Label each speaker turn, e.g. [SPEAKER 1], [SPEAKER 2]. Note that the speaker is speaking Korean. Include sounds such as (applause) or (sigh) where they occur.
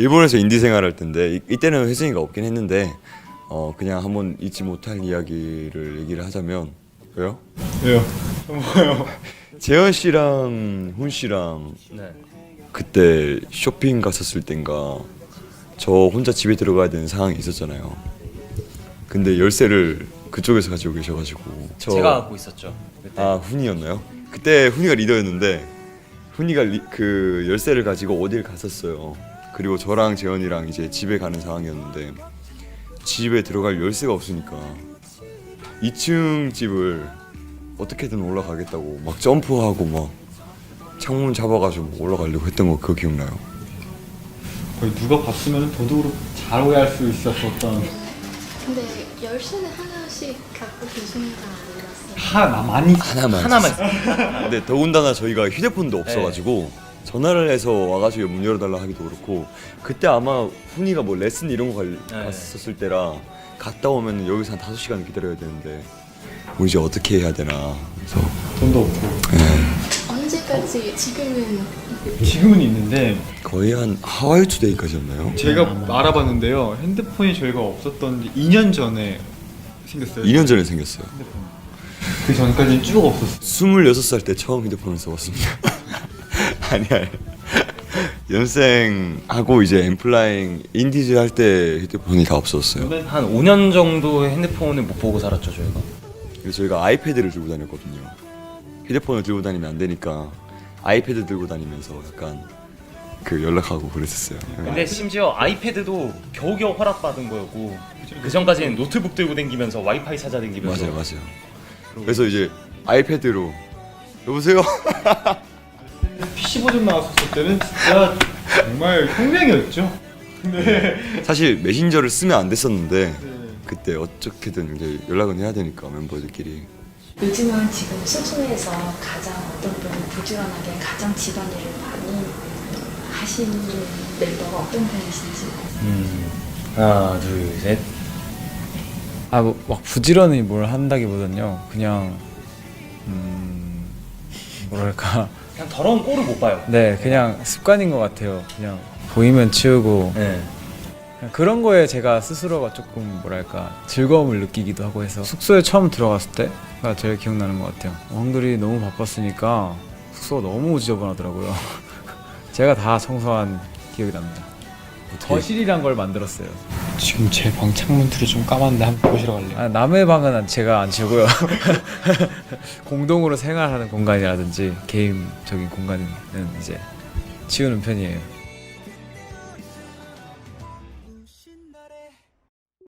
[SPEAKER 1] 일본에서 인디 생활할 때인데 이, 이때는 회승이가 없긴 했는데 어 그냥 한번 잊지 못할 이야기를 얘기를 하자면 왜요?
[SPEAKER 2] 왜요? 뭐요?
[SPEAKER 1] 재현 씨랑 훈 씨랑
[SPEAKER 3] 네.
[SPEAKER 1] 그때 쇼핑 갔었을 땐가 저 혼자 집에 들어가야 되는 상황이 있었잖아요. 근데 열쇠를 그쪽에서 가지고 계셔가지고 저
[SPEAKER 3] 제가 갖고 있었죠. 그때.
[SPEAKER 1] 아 훈이였나요? 그때 훈이가 리더였는데 훈이가 리, 그 열쇠를 가지고 어딜 갔었어요. 그리고 저랑 재현이랑 이제 집에 가는 상황이었는데 집에 들어갈 열쇠가 없으니까 2층 집을 어떻게든 올라가겠다고 막 점프하고 막 창문 잡아가지고 막 올라가려고 했던 거 그거 기억나요?
[SPEAKER 2] 거의 누가 봤으면 도둑으로 잘 오해할 수 있었었던
[SPEAKER 4] 근데 열쇠는 하나씩 갖고 계시는 건 몰랐어요.
[SPEAKER 2] 하나 많이
[SPEAKER 1] 하나만
[SPEAKER 3] 하나만. 있어요.
[SPEAKER 1] 근데 더군다나 저희가 휴대폰도 없어가지고 전화를 해서 와가지고 문 열어달라 하기도 그렇고 그때 아마 훈이가 뭐 레슨 이런 거 갈,
[SPEAKER 3] 네.
[SPEAKER 1] 갔었을 때라 갔다 오면 여기서 한 다섯 시간 기다려야 되는데 뭐 이제 어떻게 해야 되나 그래서.
[SPEAKER 2] 돈도 없고.
[SPEAKER 4] 언제까지 지금은?
[SPEAKER 2] 지금은 있는데.
[SPEAKER 1] 거의 한 하와이 투데이까지였나요?
[SPEAKER 2] 제가 알아봤는데요. 핸드폰이 저희가 없었던 지 2년 전에 생겼어요.
[SPEAKER 1] 2년 전에 생겼어요.
[SPEAKER 2] 핸드폰. 그 전까지는 쭉 없었어요.
[SPEAKER 1] 26살 때 처음 휴대폰을 써봤습니다 (laughs) 아니야 연생하고 이제 엠플라잉 인디즈 할 때 휴대폰이 다 없었어요
[SPEAKER 3] 한 5년 정도 핸드폰을 못 보고 살았죠 저희가.
[SPEAKER 1] 그래서 저희가 아이패드를 들고 다녔거든요. 휴대폰을 들고 다니면 안 되니까 아이패드 들고 다니면서 약간 그 연락하고 그랬었어요.
[SPEAKER 3] 근데 심지어 아이패드도 겨우겨우 허락받은 거였고 그 전까지는 노트북 들고 다니면서 와이파이 찾아다니면서
[SPEAKER 1] 맞아요, 맞아요. 그래서 이제 아이패드로 여보세요. (laughs)
[SPEAKER 2] PC 버전 나왔었을 때는 진짜 정말 혁명이었죠 근데
[SPEAKER 1] 사실 메신저를 쓰면 안 됐었는데
[SPEAKER 2] 네.
[SPEAKER 1] 그때 어떻게든 이제 연락은 해야 되니까 멤버들끼리
[SPEAKER 5] 요즘은 지금 숙소에서 가장 어떤 분이 부지런하게 가장 집안일을 많이 하시는 멤버가 어떤 편이신지
[SPEAKER 3] 음. 하나 둘 셋.
[SPEAKER 6] 아, 뭐, 막 부지런히 뭘 한다기보단요. 그냥 음, 뭐랄까.
[SPEAKER 3] 그냥 더러운 꼴을 못 봐요.
[SPEAKER 6] 네, 그냥 습관인 것 같아요. 그냥 보이면 치우고
[SPEAKER 3] 네.
[SPEAKER 6] 그냥 그런 거에 제가 스스로가 조금 뭐랄까 즐거움을 느끼기도 하고 해서 숙소에 처음 들어갔을 때가 제일 기억나는 것 같아요. 형들이 너무 바빴으니까 숙소가 너무 지저분하더라고요. (laughs) 제가 다 청소한 기억이 납니다. 거실이란 걸 만들었어요.
[SPEAKER 2] 지금 제 방 창문 틀이 좀 까만데 한번 보시러 갈래요?
[SPEAKER 6] 아, 남의 방은 제가 안 치우고요. (laughs) 공동으로 생활하는 공간이라든지 개인적인 공간은 이제 치우는 편이에요.